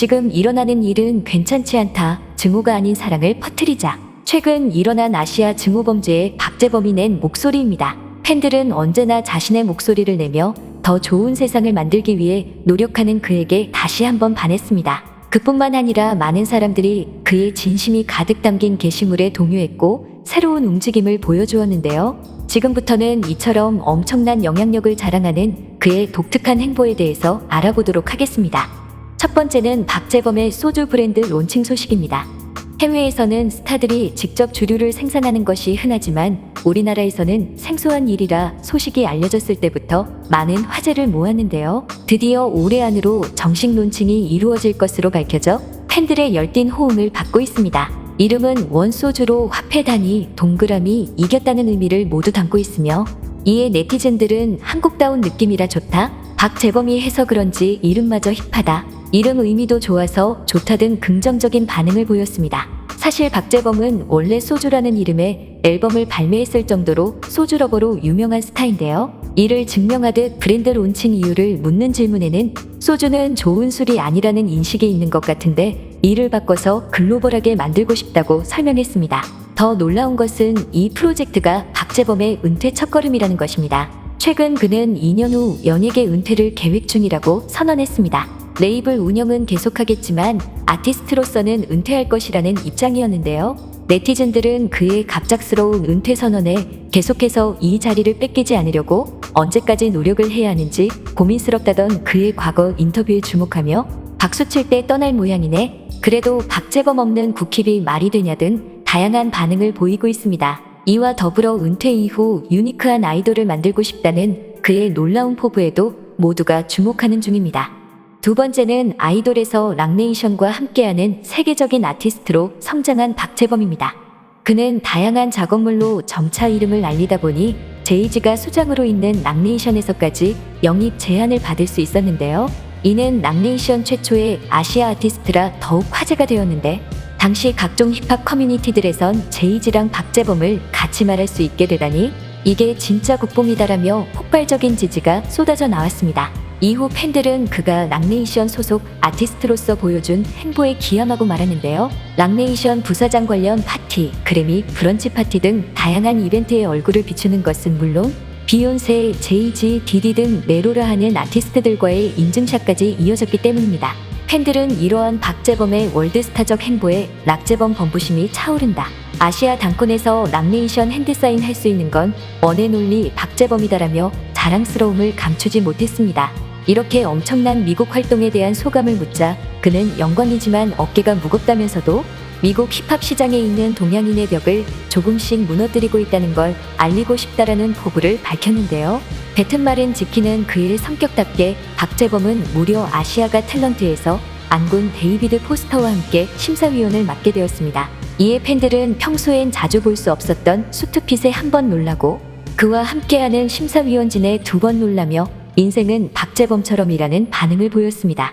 지금 일어나는 일은 괜찮지 않다. 증오가 아닌 사랑을 퍼뜨리자. 최근 일어난 아시아 증오 범죄의 박재범이 낸 목소리입니다. 팬들은 언제나 자신의 목소리를 내며 더 좋은 세상을 만들기 위해 노력하는 그에게 다시 한번 반했습니다. 그뿐만 아니라 많은 사람들이 그의 진심이 가득 담긴 게시물에 동요했고 새로운 움직임을 보여주었는데요. 지금부터는 이처럼 엄청난 영향력을 자랑하는 그의 독특한 행보에 대해서 알아보도록 하겠습니다. 첫 번째는 박재범의 소주 브랜드 론칭 소식입니다. 해외에서는 스타들이 직접 주류를 생산하는 것이 흔하지만 우리나라에서는 생소한 일이라 소식이 알려졌을 때부터 많은 화제를 모았는데요. 드디어 올해 안으로 정식 론칭이 이루어질 것으로 밝혀져 팬들의 열띤 호응을 받고 있습니다. 이름은 원소주로 화폐 단위, 동그라미, 이겼다는 의미를 모두 담고 있으며 이에 네티즌들은 한국다운 느낌이라 좋다. 박재범이 해서 그런지 이름마저 힙하다. 이름 의미도 좋아서 좋다 등 긍정적인 반응을 보였습니다. 사실 박재범은 원래 소주라는 이름의 앨범을 발매했을 정도로 소주러버로 유명한 스타인데요. 이를 증명하듯 브랜드 론칭 이유를 묻는 질문에는 소주는 좋은 술이 아니라는 인식이 있는 것 같은데 이를 바꿔서 글로벌하게 만들고 싶다고 설명했습니다. 더 놀라운 것은 이 프로젝트가 박재범의 은퇴 첫걸음이라는 것입니다. 최근 그는 2년 후 연예계 은퇴를 계획 중이라고 선언했습니다. 레이블 운영은 계속하겠지만 아티스트로서는 은퇴할 것이라는 입장이었는데요. 네티즌들은 그의 갑작스러운 은퇴 선언에 계속해서 이 자리를 뺏기지 않으려고 언제까지 노력을 해야 하는지 고민스럽다던 그의 과거 인터뷰에 주목하며 박수 칠 때 떠날 모양이네. 그래도 박재범 없는 국힙이 말이 되냐 등 다양한 반응을 보이고 있습니다. 이와 더불어 은퇴 이후 유니크한 아이돌을 만들고 싶다는 그의 놀라운 포부에도 모두가 주목하는 중입니다. 두 번째는 아이돌에서 락네이션과 함께하는 세계적인 아티스트로 성장한 박재범입니다. 그는 다양한 작업물로 점차 이름을 알리다 보니 제이지가 수장으로 있는 락네이션에서까지 영입 제안을 받을 수 있었는데요. 이는 락네이션 최초의 아시아 아티스트라 더욱 화제가 되었는데 당시 각종 힙합 커뮤니티들에선 제이지랑 박재범을 같이 말할 수 있게 되다니 이게 진짜 국뽕이다라며 폭발적인 지지가 쏟아져 나왔습니다. 이후 팬들은 그가 락네이션 소속 아티스트로서 보여준 행보에 기함하고 말하는데요. 락네이션 부사장 관련 파티, 그래미, 브런치 파티 등 다양한 이벤트에 얼굴을 비추는 것은 물론 비욘세, 제이지, 디디 등 네로라 하는 아티스트들과의 인증샷까지 이어졌기 때문입니다. 팬들은 이러한 박재범의 월드스타적 행보에 락재범 범부심이 차오른다. 아시아 당권에서 락네이션 핸드사인 할 수 있는 건 원앤올리 박재범이다라며 자랑스러움을 감추지 못했습니다. 이렇게 엄청난 미국 활동에 대한 소감을 묻자 그는 영광이지만 어깨가 무겁다면서도 미국 힙합 시장에 있는 동양인의 벽을 조금씩 무너뜨리고 있다는 걸 알리고 싶다라는 포부를 밝혔는데요. 뱉은 말은 지키는 그의 성격답게 박재범은 무려 아시아가 탤런트에서 안군 데이비드 포스터와 함께 심사위원을 맡게 되었습니다. 이에 팬들은 평소엔 자주 볼 수 없었던 수트핏에 한 번 놀라고 그와 함께하는 심사위원진에 두 번 놀라며 인생은 박재범처럼이라는 반응을 보였습니다.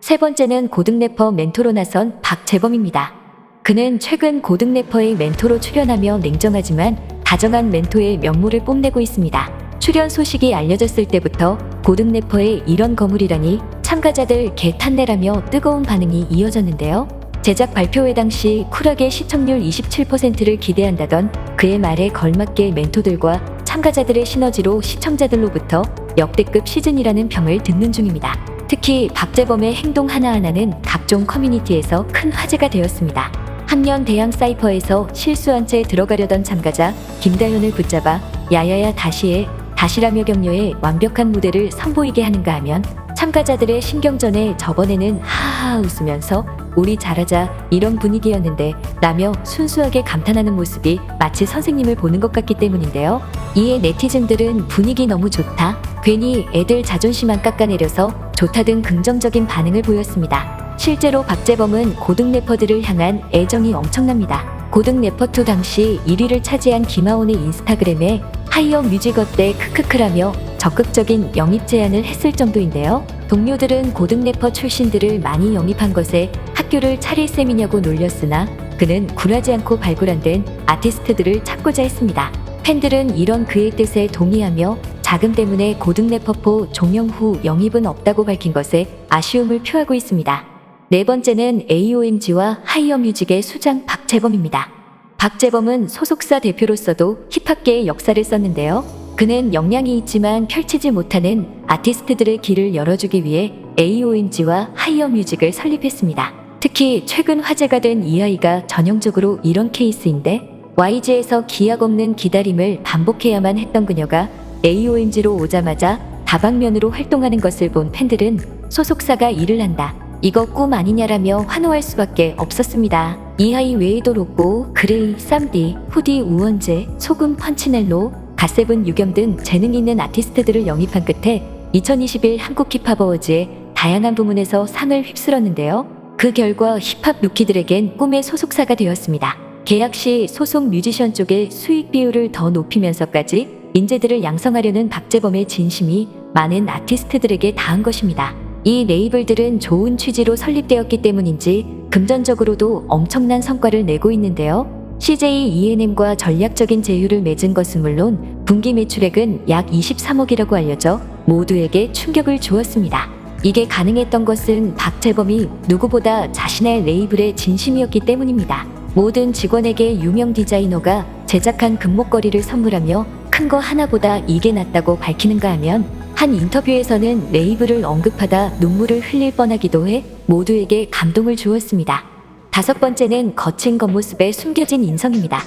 세 번째는 고등 래퍼 멘토로 나선 박재범입니다. 그는 최근 고등 래퍼의 멘토로 출연하며 냉정하지만 다정한 멘토의 면모를 뽐내고 있습니다. 출연 소식이 알려졌을 때부터 고등 래퍼의 이런 거물이라니 참가자들 개탄내라며 뜨거운 반응이 이어졌는데요. 제작 발표회 당시 쿨하게 시청률 27%를 기대한다던 그의 말에 걸맞게 멘토들과 참가자들의 시너지로 시청자들로부터 역대급 시즌이라는 평을 듣는 중입니다. 특히 박재범의 행동 하나하나는 각종 커뮤니티에서 큰 화제가 되었습니다. 한년 대항 사이퍼에서 실수한 채 들어가려던 참가자 김다현을 붙잡아 야야야 다시해 다시라며 격려해 완벽한 무대를 선보이게 하는가 하면 참가자들의 신경전에 저번에는 하하하 웃으면서 우리 잘하자 이런 분위기였는데 라며 순수하게 감탄하는 모습이 마치 선생님을 보는 것 같기 때문인데요. 이에 네티즌들은 분위기 너무 좋다. 괜히 애들 자존심 안 깎아내려서 좋다 등 긍정적인 반응을 보였습니다. 실제로 박재범은 고등 래퍼들을 향한 애정이 엄청납니다. 고등 래퍼2 당시 1위를 차지한 김하온의 인스타그램에 하이어 뮤직 어때 크크크라며 적극적인 영입 제안을 했을 정도인데요. 동료들은 고등 래퍼 출신들을 많이 영입한 것에 학교를 차릴 셈이냐고 놀렸으나 그는 굴하지 않고 발굴한 된 아티스트들을 찾고자 했습니다. 팬들은 이런 그의 뜻에 동의하며 자금 때문에 고등 래퍼포 종영 후 영입은 없다고 밝힌 것에 아쉬움을 표하고 있습니다. 네 번째는 AOMG와 하이어뮤직의 수장 박재범입니다. 박재범은 소속사 대표로서도 힙합계의 역사를 썼는데요. 그는 역량이 있지만 펼치지 못하는 아티스트들의 길을 열어주기 위해 AOMG와 하이어뮤직을 설립했습니다. 특히 최근 화제가 된 이 아이가 전형적으로 이런 케이스인데 YG에서 기약 없는 기다림을 반복해야만 했던 그녀가 AOMG로 오자마자 다방면으로 활동하는 것을 본 팬들은 소속사가 일을 한다. 이거 꿈 아니냐라며 환호할 수밖에 없었습니다. 이 아이 외에도 로꼬, 그레이, 쌈디, 후디, 우원재, 소금, 펀치넬로, 갓세븐, 유겸 등 재능 있는 아티스트들을 영입한 끝에 2021 한국 힙합 어워즈의 다양한 부문에서 상을 휩쓸었는데요. 그 결과 힙합 루키들에겐 꿈의 소속사가 되었습니다. 계약 시 소속 뮤지션 쪽의 수익 비율을 더 높이면서까지 인재들을 양성하려는 박재범의 진심이 많은 아티스트들에게 닿은 것입니다. 이 레이블들은 좋은 취지로 설립되었기 때문인지 금전적으로도 엄청난 성과를 내고 있는데요. CJ ENM과 전략적인 제휴를 맺은 것은 물론 분기 매출액은 약 23억이라고 알려져 모두에게 충격을 주었습니다. 이게 가능했던 것은 박재범이 누구보다 자신의 레이블의 진심이었기 때문입니다. 모든 직원에게 유명 디자이너가 제작한 금목걸이를 선물하며 큰 거 하나보다 이게 낫다고 밝히는가 하면 한 인터뷰에서는 레이블을 언급하다 눈물을 흘릴 뻔하기도 해 모두에게 감동을 주었습니다. 다섯 번째는 거친 겉모습에 숨겨진 인성입니다.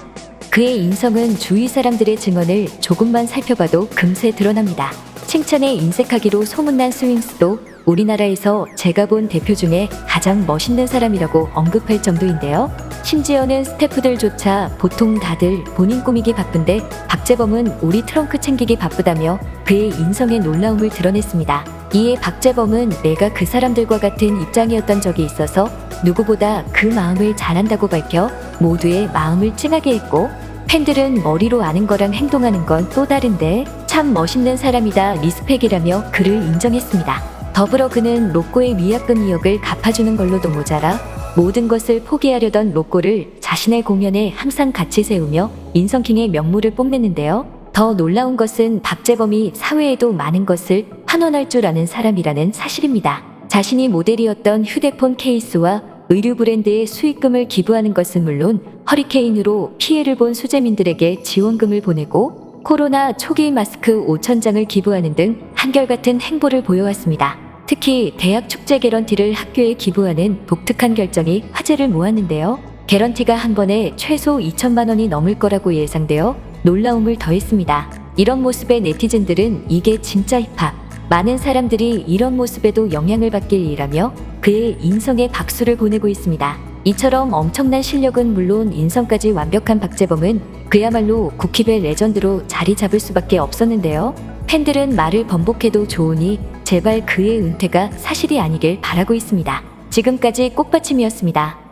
그의 인성은 주위 사람들의 증언을 조금만 살펴봐도 금세 드러납니다. 칭찬에 인색하기로 소문난 스윙스도 우리나라에서 제가 본 대표 중에 가장 멋있는 사람이라고 언급할 정도인데요. 심지어는 스태프들조차 보통 다들 본인 꾸미기 바쁜데 박재범은 우리 트렁크 챙기기 바쁘다며 그의 인성의 놀라움을 드러냈습니다. 이에 박재범은 내가 그 사람들과 같은 입장이었던 적이 있어서 누구보다 그 마음을 잘한다고 밝혀 모두의 마음을 찡하게 했고 팬들은 머리로 아는 거랑 행동하는 건 또 다른데 참 멋있는 사람이다 리스펙이라며 그를 인정했습니다. 더불어 그는 로꼬의 위약금 2억을 갚아주는 걸로도 모자라 모든 것을 포기하려던 로꼬를 자신의 공연에 항상 같이 세우며 인성킹의 명물을 뽐냈는데요. 더 놀라운 것은 박재범이 사회에도 많은 것을 환원할 줄 아는 사람이라는 사실입니다. 자신이 모델이었던 휴대폰 케이스와 의류 브랜드에 수익금을 기부하는 것은 물론 허리케인으로 피해를 본 수재민들에게 지원금을 보내고 코로나 초기 마스크 5천 장을 기부하는 등 한결같은 행보를 보여왔습니다. 특히 대학 축제 개런티를 학교에 기부하는 독특한 결정이 화제를 모았는데요. 개런티가 한 번에 최소 2천만 원이 넘을 거라고 예상되어 놀라움을 더했습니다. 이런 모습의 네티즌들은 이게 진짜 힙합. 많은 사람들이 이런 모습에도 영향을 받길 일하며 그의 인성에 박수를 보내고 있습니다. 이처럼 엄청난 실력은 물론 인성까지 완벽한 박재범은 그야말로 국힙의 레전드로 자리 잡을 수밖에 없었는데요. 팬들은 말을 번복해도 좋으니 제발 그의 은퇴가 사실이 아니길 바라고 있습니다. 지금까지 꽃받침이었습니다.